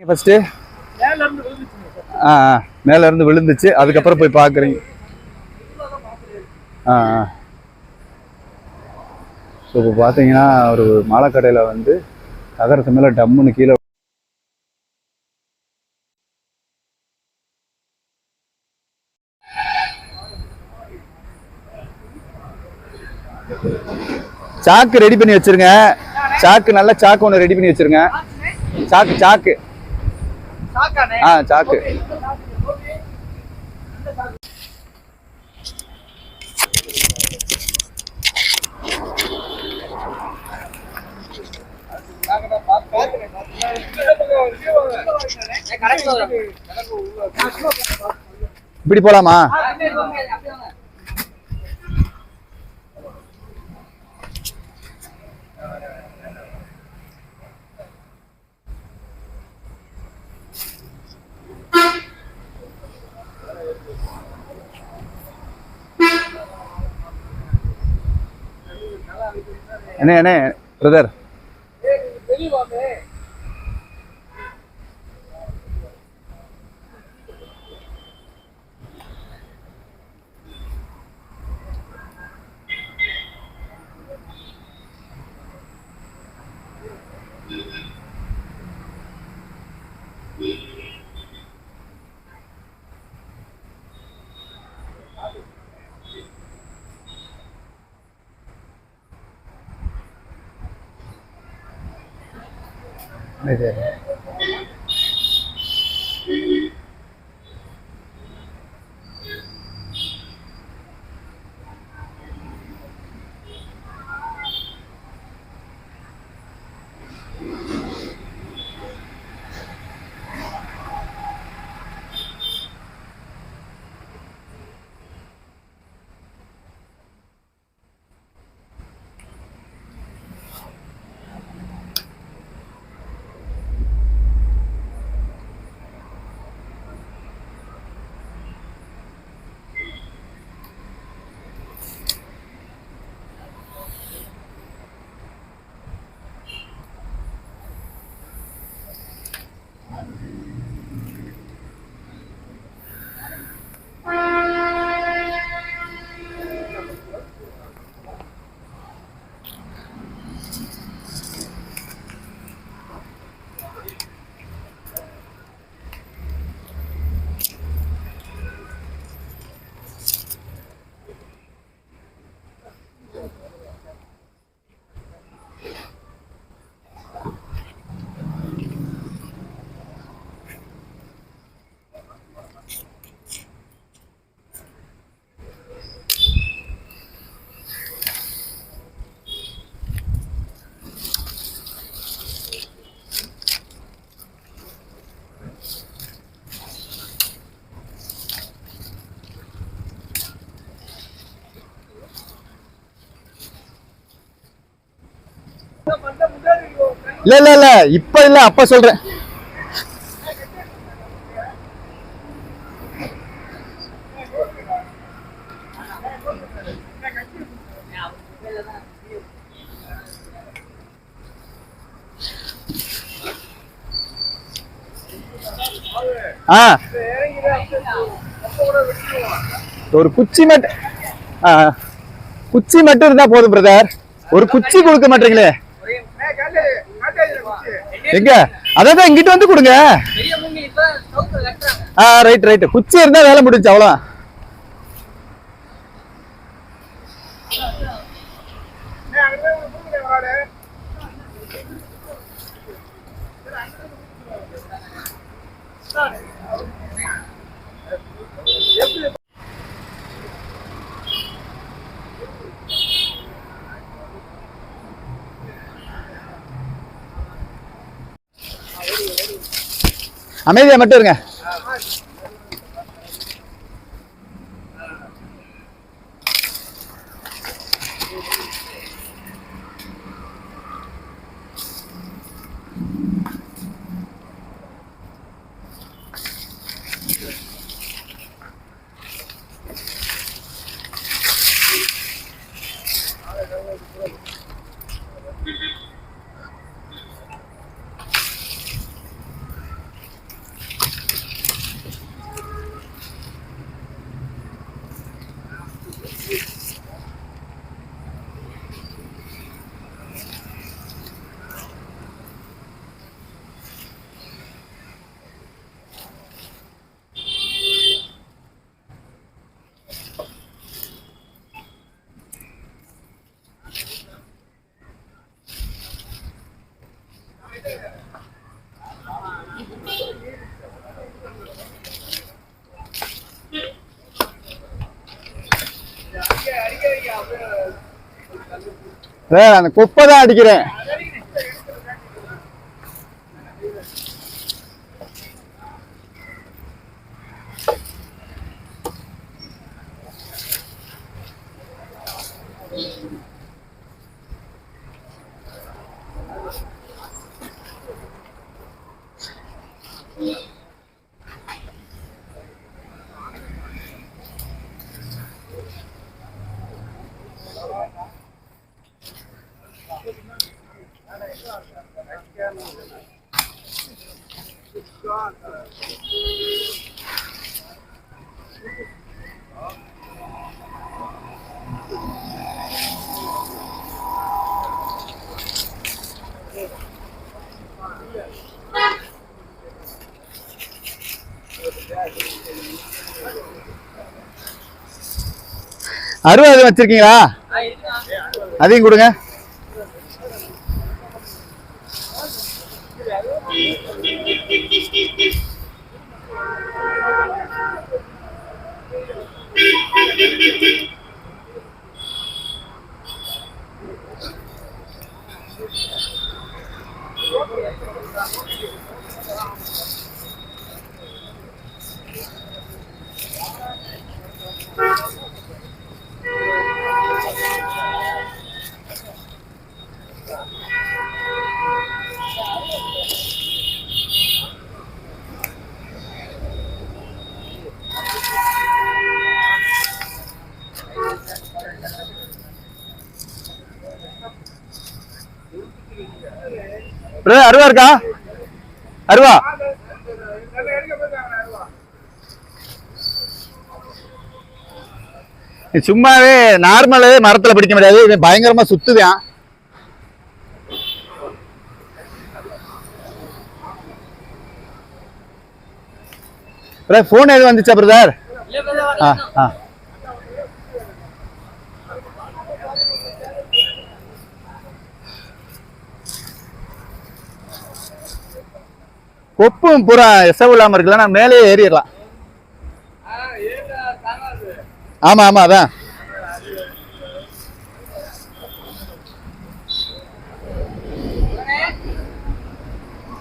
First ஆ ஆ. இருந்து விழுந்துச்சு. அதுக்கப்புறம் போய் பார்க்குறீங்க ஆ ஆ. ஸோ இப்போ பார்த்தீங்கன்னா ஒரு மாலைக்கடையில் வந்து தகரத்து மேலே டம்முன்னு கீழே சாக்கு ரெடி பண்ணி வச்சிருங்க. சாக்கு நல்ல சாக்கு ஒன்று ரெடி பண்ணி வச்சிருங்க. சாக்கு சாக்கு. ஆ சாக்கு. இப்படி போலாமா? என்ன என்ன பிரதர் 对对对。இல்ல இல்ல இல்ல. இப்ப இல்ல அப்ப சொல்றேன். ஆ. ஒரு குச்சி மட்டும் குச்சி மட்டும் இருந்தா போதும் பிரதர் ஒரு குச்சி கொடுக்க மாட்டீங்களே. எங்க? அதான் இங்கிட்ட வந்து கொடுங்க. ஆ ரைட் ரைட் குச்சி இருந்தா வேலை முடிஞ்சு அவ்வளோ அமைதியாக மட்டும் இருங்க. அந்த குப்பை தான் அடிக்கிறேன். அறுபது வச்சிருக்கீங்களா? அதையும் கொடுங்க. பிரதர் அருவா இருக்கா? அருவா? சும்மாவே நார்மலே மரத்துல பிடிக்க முடியாது. இது பயங்கரமா சுத்துதான் போன் எதுவும் வந்துச்சா பிரதர் ஆ. ஆ. கொப்பும் பூரா எசவு இல்லாம இருக்குல்ல நான் மேலே ஏறிடலாம் ஆமா ஆமா அதான்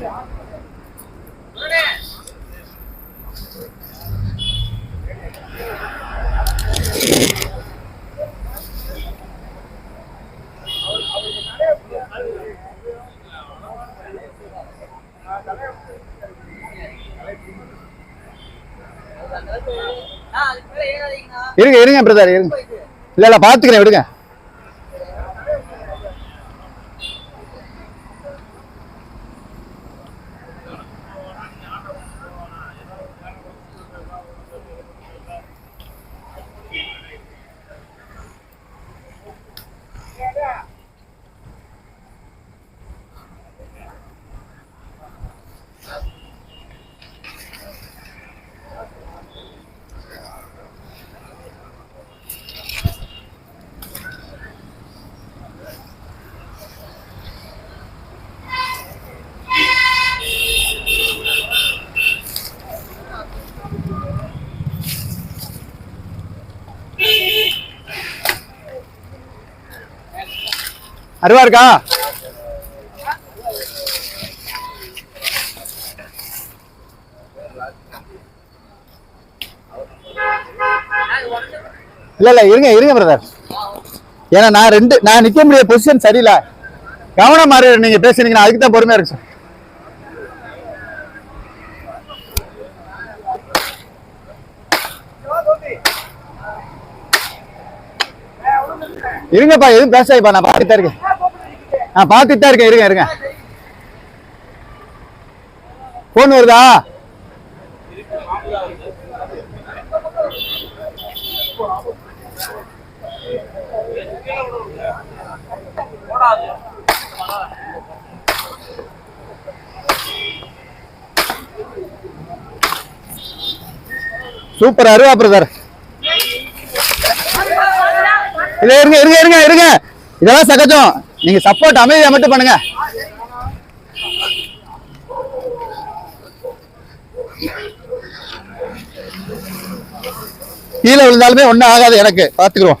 Yeah. இருங்க இருங்க பிரதர் இருங்க. இல்லை இல்ல இல்ல பாத்துக்கிறேன் விடுங்க. அருவா இருக்கா? இல்ல இல்ல இருங்க இருங்க பிரதர் ஏன்னா நான் ரெண்டு நான் நிக்க முடிய பொசிஷன் சரியில்லை. கவனம் மாறி நீங்க பேசுனீங்கன்னா அதுக்கு தான் பொறுமையா இருக்கு சார் இருங்கப்பா எதுவும் பேசாதீப்பா நான் பார்த்துட்டு இருக்கேன். நான் பார்த்துட்டு தான் இருக்கேன் இருங்க இருங்க. போன் வருதா? சூப்பர் அருவா பிரதர் இல்ல இருங்க இருங்க இருங்க இருங்க. இதெல்லாம் சகஜம். நீங்க சப்போர்ட் அமைதியா மட்டும் பண்ணுங்க. கீழே விழுந்தாலுமே ஒண்ணும் ஆகாது எனக்கு. பாத்துக்கிறோம்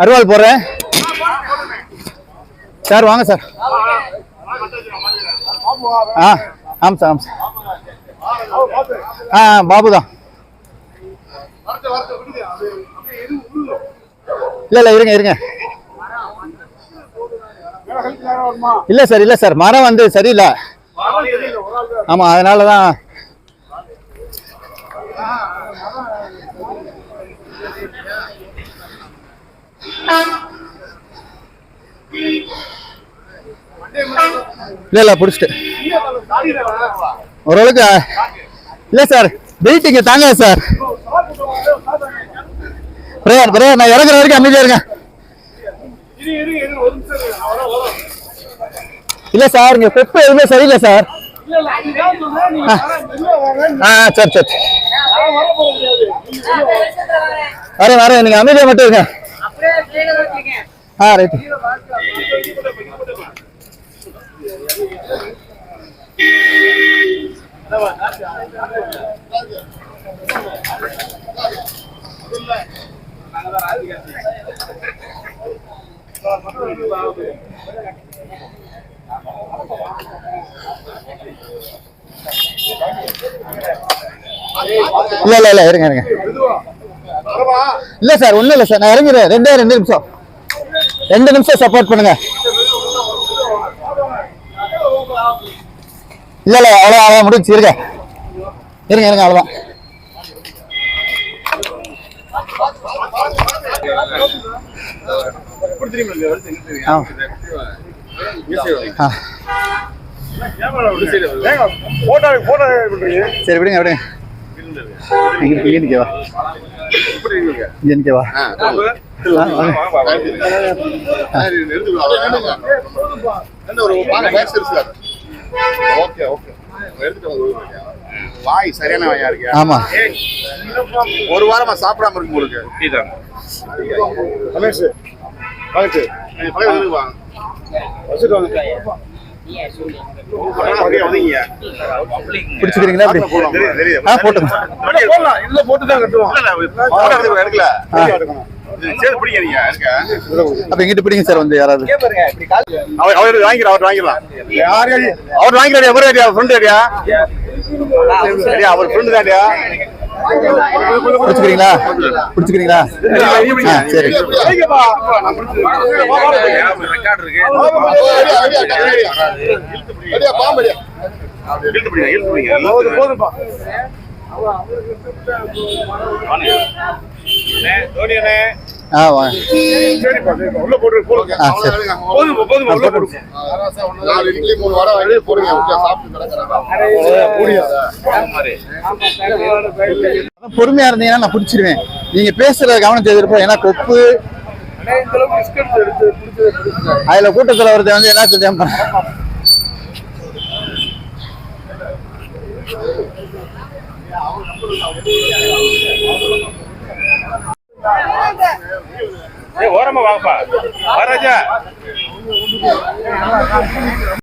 அருவாள் போடுறேன். சார் வாங்க சார். ஆ ஆமாம் சார் ஆமாம் சார். ஆ ஆ, பாபு தான் இல்லை இல்லை இருங்க இருங்க. இல்லை சார் இல்லை சார். மரம் வந்து சரியில்லை. ஆமாம் அதனால தான் இல்லை இல்லை பிடிச்சிட்டு. ஓரளவுக்கு இல்லை சார் வெயிட் இங்கே தாங்க சார். பிரேயர் பிரேயர் நான் இறங்குற வரைக்கும் அமைதியா இருங்க. இல்ல சார் இங்க பெப்பு எதுவுமே சரியில்லை சார். ஆ ஆ, சரி சரி. வரேன் வரேன் நீங்க அமைதியா மட்டும் இருங்க. ஆ ரைட் இல்ல இல்ல இல்ல இருங்க இருங்க இல்ல சார் ஒண்ணும் இல்ல சார். நான் இறங்குறேன் ரெண்டே ரெண்டு நிமிஷம். ரெண்டு நிமிஷம் சப்போர்ட் பண்ணுங்க. இல்ல இல்ல அவ்வளோ அவ்வளோ முடிச்சு இருங்க. இருங்க இருங்க அவ்வளோதான். சரி விடுங்க விடுங்க. இங்க இங்க நிக்கவா இங்க நிக்கவா வாய் சரியான வாயா இருக்கு ஆமா ஒரு வாரமா சாப்பிடாம இருக்கு உங்களுக்கு ரமேஷ் பக்கத்து பக்கத்து வந்து வாங்க பிடிச்சிக்கிறீங்களா. ஆ போட்டுங்க. இல்ல, போட்டோ எடுத்து எடுக்கல. ஆ. இது சேர்த்து பிடிங்க. அப்ப சார் வந்து யாராவது. அவர் அவர் வாங்கிக்கலாம். அவர் வாங்கிக்கலாம் அவர் வாங்கிக்கலாம் ஐடியா ஃப்ரெண்ட் அவர் ஃப்ரெண்ட் தான்டியா பிடிச்சுக்கிறீங்களா பிடிச்சுக்கிறீங்களா சரி. போதும்பா பிடிங்க, ஆ வாங்க பொறுமையா இருந்தீங்கன்னா நான் பிடிச்சிருவேன். நீங்க பேசுறத கவனம் எதிர்ப்போம். ஏன்னா கொப்பு அதுல கூட்டத்துல ஒருத்தன் வந்து என்ன தெரியாம ஏய், ஓரமா வாங்கப்பா வராஜா